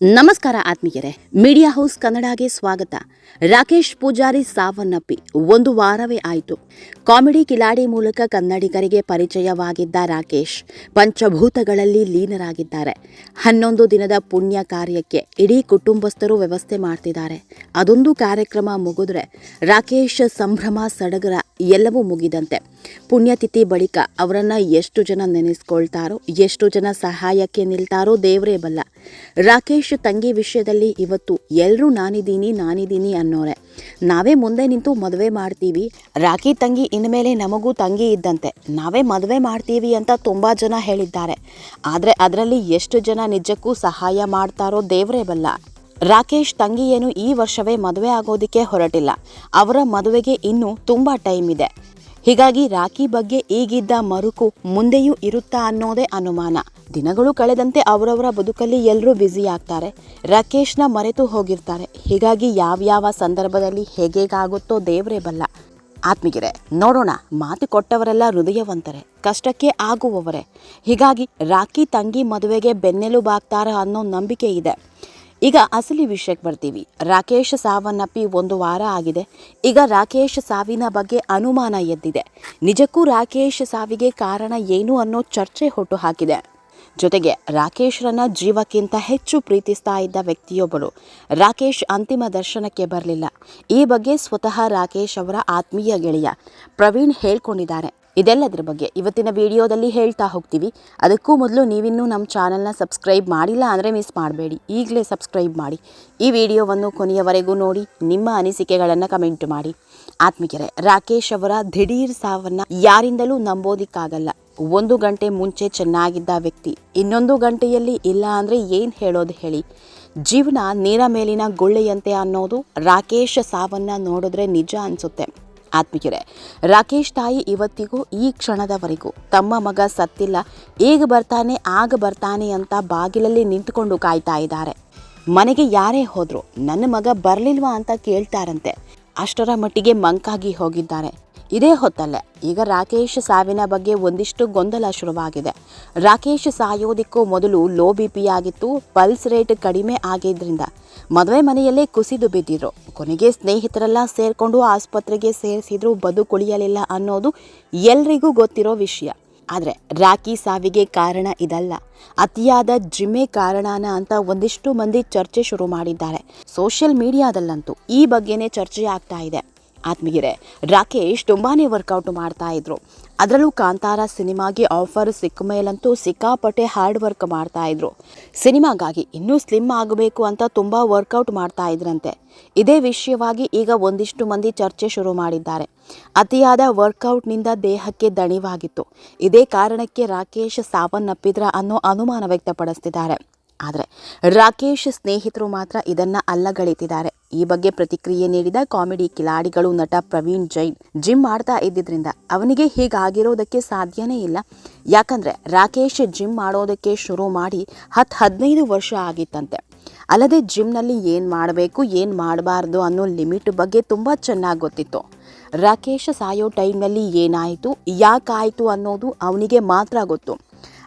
ನಮಸ್ಕಾರ ಆತ್ಮೀಯರೇ media house ಕನ್ನಡಗೆ ಸ್ವಾಗತ. ರಾಕೇಶ್ ಪೂಜಾರಿ ಸಾವನ್ನಪ್ಪಿ, ಒಂದು ವಾರವೇ ಆಯಿತು. ಕಾಮಿಡಿ ಕಿಲಾಡಿ ಮೂಲಕ ಕನ್ನಡಿಗರಿಗೆ ಪರಿಚಯವಾಗಿದ್ದ ರಾಕೇಶ್ ಪಂಚಭೂತಗಳಲ್ಲಿ ಲೀನರಾಗಿದ್ದಾರೆ. ಹನ್ನೊಂದು ದಿನದ ಪುಣ್ಯ ಕಾರ್ಯಕ್ಕೆ ಇಡೀ ಕುಟುಂಬಸ್ಥರು ವ್ಯವಸ್ಥೆ ಮಾಡ್ತಿದ್ದಾರೆ. ಅದೊಂದು ಕಾರ್ಯಕ್ರಮ ಮುಗಿದ್ರೆ ರಾಕೇಶ್ ಸಂಭ್ರಮ, ಸಡಗರ ಎಲ್ಲವೂ ಮುಗಿದಂತೆ. ಪುಣ್ಯತಿಥಿ ಬಳಿಕ ಅವರನ್ನು ಎಷ್ಟು ಜನ ನೆನೆಸ್ಕೊಳ್ತಾರೋ, ಎಷ್ಟು ಜನ ಸಹಾಯಕ್ಕೆ ನಿಲ್ತಾರೋ ದೇವರೇ ಬಲ್ಲ. ರಾಕೇಶ್ ತಂಗಿ ವಿಷಯದಲ್ಲಿ ಇವತ್ತು ಎಲ್ಲರೂ ನಾನಿದ್ದೀನಿ ನಾನಿದ್ದೀನಿ ಅನ್ನೋರೆ. ನಾವೇ ಮುಂದೆ ನಿಂತು ಮದುವೆ ಮಾಡ್ತೀವಿ. ರಾಖಿ ತಂಗಿ ಇನ್ಮೇಲೆ ನಮಗೂ ತಂಗಿ ಇದ್ದಂತೆ. ನಾವೇ ಮದುವೆ ಮಾಡ್ತೀವಿ ಅಂತ ತುಂಬ ಜನ ಹೇಳಿದ್ದಾರೆ. ಆದರೆ ಅದರಲ್ಲಿ ಎಷ್ಟು ಜನ ನಿಜಕ್ಕೂ ಸಹಾಯ ಮಾಡ್ತಾರೋ ದೇವರೇ ಬಲ್ಲ. ರಾಕೇಶ್ ತಂಗಿಯೇನು ಈ ವರ್ಷವೇ ಮದುವೆ ಆಗೋದಕ್ಕೆ ಹೊರಟಿಲ್ಲ. ಅವರ ಮದುವೆಗೆ ಇನ್ನೂ ತುಂಬ ಟೈಮ್ ಇದೆ. ಹೀಗಾಗಿ ರಾಖಿ ಬಗ್ಗೆ ಈಗಿದ್ದ ಮರುಕು ಮುಂದೆಯೂ ಇರುತ್ತಾ ಅನ್ನೋದೇ ಅನುಮಾನ. ದಿನಗಳು ಕಳೆದಂತೆ ಅವರವರ ಬದುಕಲ್ಲಿ ಎಲ್ಲರೂ ಬ್ಯುಸಿ ಆಗ್ತಾರೆ. ರಾಕೇಶ್ನ ಮರೆತು ಹೋಗಿರ್ತಾರೆ. ಹೀಗಾಗಿ ಯಾವ್ಯಾವ ಸಂದರ್ಭದಲ್ಲಿ ಹೇಗೇಗಾಗುತ್ತೋ ದೇವರೇ ಬಲ್ಲ. ಆತ್ಮಿಗೆರೆ ನೋಡೋಣ. ಮಾತು ಕೊಟ್ಟವರೆಲ್ಲ ಹೃದಯವಂತರೆ. ಕಷ್ಟಕ್ಕೆ ಆಗುವವರೇ. ಹೀಗಾಗಿ ರಾಖಿ ತಂಗಿ ಮದುವೆಗೆ ಬೆನ್ನೆಲುಬಾಗ್ತಾರ ಅನ್ನೋ ನಂಬಿಕೆ ಇದೆ. ಈಗ ಅಸಲಿ ವಿಷಯಕ್ಕೆ ಬರ್ತೀವಿ. ರಾಕೇಶ್ ಸಾವನ್ನಪ್ಪಿ ಒಂದು ವಾರ ಆಗಿದೆ. ಈಗ ರಾಕೇಶ್ ಸಾವಿನ ಬಗ್ಗೆ ಅನುಮಾನ ಎದ್ದಿದೆ. ನಿಜಕ್ಕೂ ರಾಕೇಶ್ ಸಾವಿಗೆ ಕಾರಣ ಏನು ಅನ್ನೋ ಚರ್ಚೆ ಹುಟ್ಟು ಹಾಕಿದೆ. ಜೊತೆಗೆ ರಾಕೇಶ್ರನ್ನ ಜೀವಕ್ಕಿಂತ ಹೆಚ್ಚು ಪ್ರೀತಿಸ್ತಾ ಇದ್ದ ವ್ಯಕ್ತಿಯೊಬ್ಬರು ರಾಕೇಶ್ ಅಂತಿಮ ದರ್ಶನಕ್ಕೆ ಬರಲಿಲ್ಲ. ಈ ಬಗ್ಗೆ ಸ್ವತಃ ರಾಕೇಶ್ ಅವರ ಆತ್ಮೀಯ ಗೆಳೆಯ ಪ್ರವೀಣ್ ಹೇಳ್ಕೊಂಡಿದ್ದಾರೆ. ಇದೆಲ್ಲದರ ಬಗ್ಗೆ ಇವತ್ತಿನ ವಿಡಿಯೋದಲ್ಲಿ ಹೇಳ್ತಾ ಹೋಗ್ತೀವಿ. ಅದಕ್ಕೂ ಮೊದಲು ನೀವಿನ್ನೂ ನಮ್ಮ ಚಾನಲ್ನ ಸಬ್ಸ್ಕ್ರೈಬ್ ಮಾಡಿಲ್ಲ ಅಂದರೆ ಮಿಸ್ ಮಾಡಬೇಡಿ. ಈಗಲೇ ಸಬ್ಸ್ಕ್ರೈಬ್ ಮಾಡಿ. ಈ ವಿಡಿಯೋವನ್ನು ಕೊನೆಯವರೆಗೂ ನೋಡಿ, ನಿಮ್ಮ ಅನಿಸಿಕೆಗಳನ್ನು ಕಮೆಂಟ್ ಮಾಡಿ. ಆತ್ಮಿಕರೇ, ರಾಕೇಶ್ ಅವರ ದಿಢೀರ್ ಸಾವನ್ನು ಯಾರಿಂದಲೂ ನಂಬೋದಿಕ್ಕಾಗಲ್ಲ. ಒಂದು ಗಂಟೆ ಮುಂಚೆ ಚೆನ್ನಾಗಿದ್ದ ವ್ಯಕ್ತಿ, ಇನ್ನೊಂದು ಗಂಟೆಯಲ್ಲಿ ಇಲ್ಲ ಅಂದರೆ ಏನು ಹೇಳೋದು ಹೇಳಿ. ಜೀವನ ನೀರ ಮೇಲಿನ ಗುಳ್ಳೆಯಂತೆ ಅನ್ನೋದು ರಾಕೇಶ್ ಸಾವನ್ನ ನೋಡಿದ್ರೆ ನಿಜ ಅನಿಸುತ್ತೆ. ಆತ್ಮಿಕರೇ ರಾಕೇಶ್ ತಾಯಿ ಇವತ್ತಿಗೂ ಈ ಕ್ಷಣದವರೆಗೂ ತಮ್ಮ ಮಗ ಸತ್ತಿಲ್ಲ ಈಗ ಬರ್ತಾನೆ, ಆಗ ಬರ್ತಾನೆ ಅಂತ ಬಾಗಿಲಲ್ಲಿ ನಿಂತುಕೊಂಡು ಕಾಯ್ತಾ ಇದ್ದಾರೆ. ಮನೆಗೆ ಯಾರೇ ಹೋದರೂ, ನನ್ನ ಮಗ ಬರಲಿಲ್ವಾ ಅಂತ ಕೇಳ್ತಾರಂತೆ. ಅಷ್ಟರ ಮಟ್ಟಿಗೆ ಮಂಕಾಗಿ ಹೋಗಿದ್ದಾರೆ. ಇದೇ ಹೊತ್ತಲ್ಲೇ ಈಗ ರಾಕೇಶ್ ಸಾವಿನ ಬಗ್ಗೆ ಒಂದಿಷ್ಟು ಗೊಂದಲ ಶುರುವಾಗಿದೆ. ರಾಕೇಶ್ ಸಾಯೋದಿಕ್ಕೂ ಮೊದಲು ಲೋ ಬಿ ಪಿ ಆಗಿತ್ತು, ಪಲ್ಸ್ ರೇಟ್ ಕಡಿಮೆ ಆಗಿದ್ದರಿಂದ ಮದುವೆ ಮನೆಯಲ್ಲೇ ಕುಸಿದು ಬಿದ್ದಿದ್ರು. ಕೊನೆಗೆ ಸ್ನೇಹಿತರೆಲ್ಲ ಸೇರಿಕೊಂಡು ಆಸ್ಪತ್ರೆಗೆ ಸೇರಿಸಿದ್ರು, ಬದುಕುಳಿಯಲಿಲ್ಲ ಅನ್ನೋದು ಎಲ್ರಿಗೂ ಗೊತ್ತಿರೋ ವಿಷಯ. ಆದರೆ ರಾಕಿ ಸಾವಿಗೆ ಕಾರಣ ಇದಲ್ಲ. ಅತಿಯಾದ ಜಿಮ್ಮೆ ಕಾರಣನ ಅಂತ ಒಂದಿಷ್ಟು ಮಂದಿ ಚರ್ಚೆ ಶುರು ಮಾಡಿದ್ದಾರೆ. ಸೋಷಿಯಲ್ ಮೀಡಿಯಾದಲ್ಲಂತೂ ಈ ಬಗ್ಗೆನೇ ಚರ್ಚೆ ಆಗ್ತಾ ಇದೆ. ಆತ್ಮೀಯರೇ, ರಾಕೇಶ್ ತುಂಬಾನೇ ವರ್ಕೌಟ್ ಮಾಡ್ತಾ ಇದ್ರು. ಅದರಲ್ಲೂ ಕಾಂತಾರ ಸಿನಿಮಾಗೆ ಆಫರ್ ಸಿಕ್ಕ ಮೇಲಂತೂ ಸಿಕ್ಕಾಪಟ್ಟೆ ಹಾರ್ಡ್ ವರ್ಕ್ ಮಾಡ್ತಾ ಇದ್ರು. ಸಿನಿಮಾಗಾಗಿ ಇನ್ನೂ ಸ್ಲಿಮ್ ಆಗಬೇಕು ಅಂತ ತುಂಬ ವರ್ಕೌಟ್ ಮಾಡ್ತಾ ಇದ್ರಂತೆ. ಇದೇ ವಿಷಯವಾಗಿ ಈಗ ಒಂದಿಷ್ಟು ಮಂದಿ ಚರ್ಚೆ ಶುರು ಮಾಡಿದ್ದಾರೆ. ಅತಿಯಾದ ವರ್ಕೌಟ್ನಿಂದ ದೇಹಕ್ಕೆ ದಣಿವಾಗಿತ್ತು. ಇದೇ ಕಾರಣಕ್ಕೆ ರಾಕೇಶ್ ಸಾವನ್ನಪ್ಪಿದ್ರ ಅನ್ನೋ ಅನುಮಾನ ವ್ಯಕ್ತಪಡಿಸ್ತಿದ್ದಾರೆ. ಆದರೆ, ರಾಕೇಶ್ ಸ್ನೇಹಿತರು ಮಾತ್ರ ಇದನ್ನ ಅಲ್ಲಗಳಿತಿದ್ದಾರೆ. ಈ ಬಗ್ಗೆ ಪ್ರತಿಕ್ರಿಯೆ ನೀಡಿದ ಕಾಮಿಡಿ ಕಿಲಾಡಿಗಳು ನಟ ಪ್ರವೀಣ್ ಜೈನ್. ಜಿಮ್ ಮಾಡ್ತಾ ಇದ್ದಿದ್ರಿಂದ ಅವನಿಗೆ ಹೀಗಾಗಿರೋದಕ್ಕೆ ಸಾಧ್ಯನೇ ಇಲ್ಲ. ಯಾಕಂದ್ರೆ ರಾಕೇಶ್ ಜಿಮ್ ಮಾಡೋದಕ್ಕೆ ಶುರು ಮಾಡಿ ಹತ್ತು ಹದಿನೈದು ವರ್ಷ ಆಗಿತ್ತಂತೆ. ಅಲ್ಲದೆ ಜಿಮ್ನಲ್ಲಿ ಏನು ಮಾಡಬೇಕು, ಏನು ಮಾಡಬಾರ್ದು ಅನ್ನೋ ಲಿಮಿಟ್ ಬಗ್ಗೆ ತುಂಬ ಚೆನ್ನಾಗಿ ಗೊತ್ತಿತ್ತು. ರಾಕೇಶ್ ಸಾಯೋ ಟೈಮ್ನಲ್ಲಿ ಏನಾಯಿತು, ಯಾಕಾಯಿತು ಅನ್ನೋದು ಅವನಿಗೆ ಮಾತ್ರ ಗೊತ್ತು.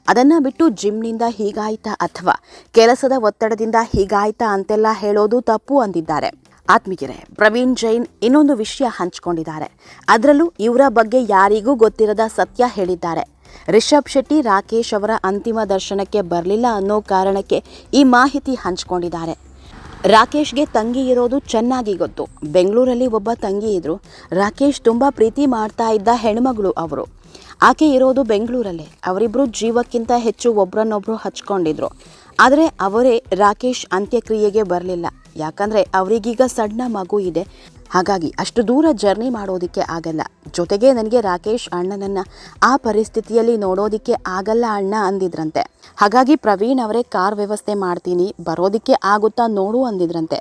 ಅದನ್ನ ಬಿಟ್ಟು ಜಿಮ್ನಿಂದ ಹೀಗಾಯ್ತಾ ಅಥವಾ? ಕೆಲಸದ ಒತ್ತಡದಿಂದ ಹೀಗಾಯ್ತಾ ಅಂತೆಲ್ಲ ಹೇಳೋದು ತಪ್ಪು ಅಂದಿದ್ದಾರೆ. ಆತ್ಮೀಯರೇ, ಪ್ರವೀಣ್ ಜೈನ್ ಇನ್ನೊಂದು ವಿಷಯ ಹಂಚಿಕೊಂಡಿದ್ದಾರೆ. ಅದರಲ್ಲೂ ಇವರ ಬಗ್ಗೆ ಯಾರಿಗೂ ಗೊತ್ತಿರದ ಸತ್ಯ ಹೇಳಿದ್ದಾರೆ. ರಿಷಬ್ ಶೆಟ್ಟಿ, ರಾಕೇಶ್ ಅವರ ಅಂತಿಮ ದರ್ಶನಕ್ಕೆ ಬರಲಿಲ್ಲ ಅನ್ನೋ ಕಾರಣಕ್ಕೆ ಈ ಮಾಹಿತಿ ಹಂಚಿಕೊಂಡಿದ್ದಾರೆ. ರಾಕೇಶ್ಗೆ ತಂಗಿ ಇರೋದು ಚೆನ್ನಾಗಿ ಗೊತ್ತು. ಬೆಂಗಳೂರಲ್ಲಿ ಒಬ್ಬ ತಂಗಿ ಇದ್ರು. ರಾಕೇಶ್ ತುಂಬ ಪ್ರೀತಿ ಮಾಡ್ತಾ ಇದ್ದ ಹೆಣ್ಮಗಳು ಅವರು. ಆಕೆ ಇರೋದು ಬೆಂಗಳೂರಲ್ಲೇ. ಅವರಿಬ್ಬರು ಜೀವಕ್ಕಿಂತ ಹೆಚ್ಚು ಒಬ್ರನ್ನೊಬ್ರು ಹಚ್ಕೊಂಡಿದ್ರು. ಆದರೆ ಅವರೇ ರಾಕೇಶ್ ಅಂತ್ಯಕ್ರಿಯೆಗೆ ಬರಲಿಲ್ಲ. ಯಾಕಂದರೆ ಅವರಿಗೀಗ ಸಣ್ಣ ಮಗು ಇದೆ. ಹಾಗಾಗಿ ಅಷ್ಟು ದೂರ ಜರ್ನಿ ಮಾಡೋದಕ್ಕೆ ಆಗಲ್ಲ. ಜೊತೆಗೆ ನನಗೆ ರಾಕೇಶ್ ಅಣ್ಣನನ್ನ ಆ ಪರಿಸ್ಥಿತಿಯಲ್ಲಿ ನೋಡೋದಿಕ್ಕೆ ಆಗಲ್ಲ ಅಣ್ಣ ಅಂದಿದ್ರಂತೆ. ಹಾಗಾಗಿ ಪ್ರವೀಣ್ ಅವರೇ ಕಾರ್ ವ್ಯವಸ್ಥೆ ಮಾಡ್ತೀನಿ, ಬರೋದಕ್ಕೆ ಆಗುತ್ತಾ ನೋಡು ಅಂದಿದ್ರಂತೆ.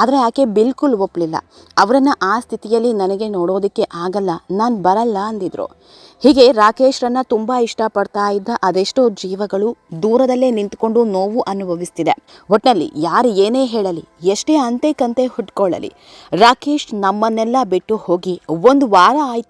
ಆದರೆ ಆಕೆ ಬಿಲ್ಕುಲ್ ಒಪ್ಪಲಿಲ್ಲ ಅವರನ್ನು ಆ ಸ್ಥಿತಿಯಲ್ಲಿ ನನಗೆ ನೋಡೋದಕ್ಕೆ ಆಗಲ್ಲ, ನಾನು ಬರಲ್ಲ ಅಂದಿದ್ರು. ಹೀಗೆ ರಾಕೇಶ್ರನ್ನು ತುಂಬ ಇಷ್ಟಪಡ್ತಾ ಇದ್ದ ಅದೆಷ್ಟೋ ಜೀವಗಳು ದೂರದಲ್ಲೇ ನಿಂತ್ಕೊಂಡು ನೋವು ಅನುಭವಿಸ್ತಿದೆ. ಒಟ್ಟಿನಲ್ಲಿ ಯಾರು ಏನೇ ಹೇಳಲಿ, ಎಷ್ಟೇ ಅಂತೆ ಕಂತೆ ಹುಟ್ಕೊಳ್ಳಲಿ, ರಾಕೇಶ್ ನಮ್ಮನ್ನೆಲ್ಲ ಬಿಟ್ಟು ಹೋಗಿ ಒಂದು ವಾರ ಆಯ್ತು